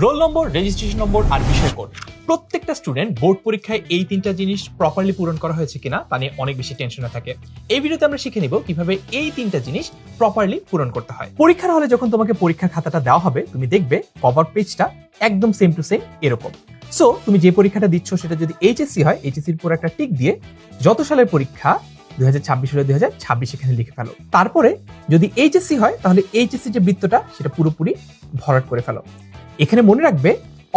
Roll number registration number আর বিষয় code প্রত্যেকটা student board পরীক্ষায় এই তিনটা জিনিস প্রপারলি পূরণ করা হয়েছে কিনা তা নিয়ে অনেক বেশি টেনশনে থাকে। এই ভিডিওতে আমরা শিখে নিব কীভাবে এই তিনটা জিনিস প্রপারলি পূরণ করতে হয়। পরীক্ষার হলে যখন তোমাকে পরীক্ষার খাতাটা দেওয়া হবে, তুমি দেখবে কভার পেজটা একদম সেম টু সেম এরকম। সো তুমি যে পরীক্ষাটা দিচ্ছ সেটা যদি এইচএসসি হয় এইচএসসির উপর একটা টিক দিয়ে যত সালের পরীক্ষা দুই হাজার ছাব্বিশ হলে দুই হাজার ছাব্বিশ এখানে লিখে ফেলো। তারপরে যদি এইচএসসি হয়, তাহলে এইচএসসি যে বৃত্তটা, সেটা পুরোপুরি ভরাট করে ফেলো। এখানে মনে রাখবে,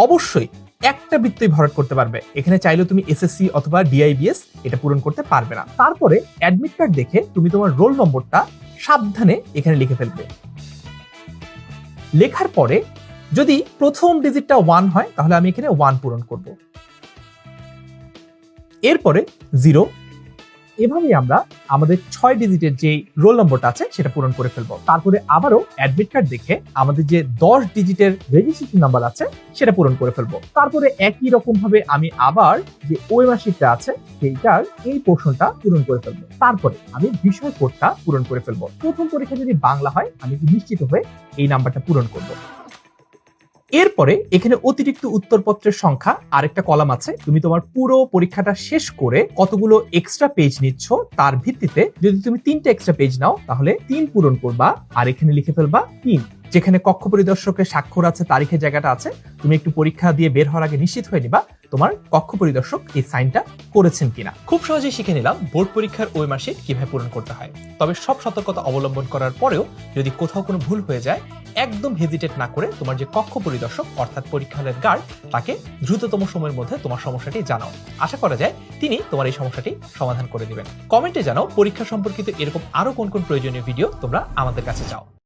অবশ্যই একটা বৃত্তই ভরাট করতে পারবে। এখানে চাইলেও তুমি এসএসসি অথবা ডিআইবিএস এটা পূরণ করতে পারবে না। তারপরে অ্যাডমিট কার্ড দেখে তুমি তোমার রোল নম্বরটা সাবধানে এখানে লিখে ফেলবে। লেখার পরে যদি প্রথম ডিজিটটা ওয়ান হয়, তাহলে আমি এখানে ওয়ান পূরণ করব। এরপরে জিরো এভাবেই আমরা আমাদের ছয় ডিজিটের যে রোল নম্বরটা আছে, সেটা পূরণ করে ফেলব। তারপরে আবারও অ্যাডমিট কার্ড দেখে আমাদের যে দশ ডিজিটের রেজিস্ট্রেশন নাম্বার আছে, সেটা পূরণ করে ফেলব। তারপরে একই রকম ভাবে আমি আবার যে ওয়েমার্কশিটটা আছে, সেইটার এই পোর্শনটা পূরণ করে ফেলব। তারপরে আমি বিষয় কোডটা পূরণ করে ফেলব। প্রথম পরীক্ষা যদি বাংলা হয়, আমি নিশ্চিত হয়ে এই নাম্বারটা পূরণ করব। এরপরে এখানে অতিরিক্ত উত্তরপত্রের সংখ্যা, আরেকটা কলাম আছে। তুমি তোমার পুরো পরীক্ষাটা শেষ করে কতগুলো এক্সট্রা পেজ নিচ্ছ তার ভিত্তিতে যদি তুমি তিনটা এক্সট্রা পেজ নাও, তাহলে তিন পূরণ করবা, আর এখানে লিখে ফেলবা তিন। যেখানে কক্ষ পরিদর্শকের স্বাক্ষর আছে, তারিখের জায়গাটা আছে, তুমি একটু পরীক্ষা দিয়ে বের হওয়ার আগে নিশ্চিত হয়ে নিবা তোমার কক্ষ পরিদর্শক এই সাইনটা করেছেন কিনা। খুব সহজেই শিখে নিলাম বোর্ড পরীক্ষার ওই মাসে কীভাবে পূরণ করতে হয়। তবে সব সতর্কতা অবলম্বন করার পরেও যদি কোথাও কোনো ভুল হয়ে যায় একদম হেজিটেট না করে তোমার যে কক্ষ পরিদর্শক, অর্থাৎ পরীক্ষালের গার্ড তাকে দ্রুততম সময়ের মধ্যে তোমার সমস্যাটি জানাও। আশা করা যায় তিনি তোমার এই সমস্যাটি সমাধান করে দিবেন। কমেন্টে জানাও পরীক্ষা সম্পর্কিত এরকম আরও কোন কোন প্রয়োজনীয় ভিডিও তোমরা আমাদের কাছে চাও।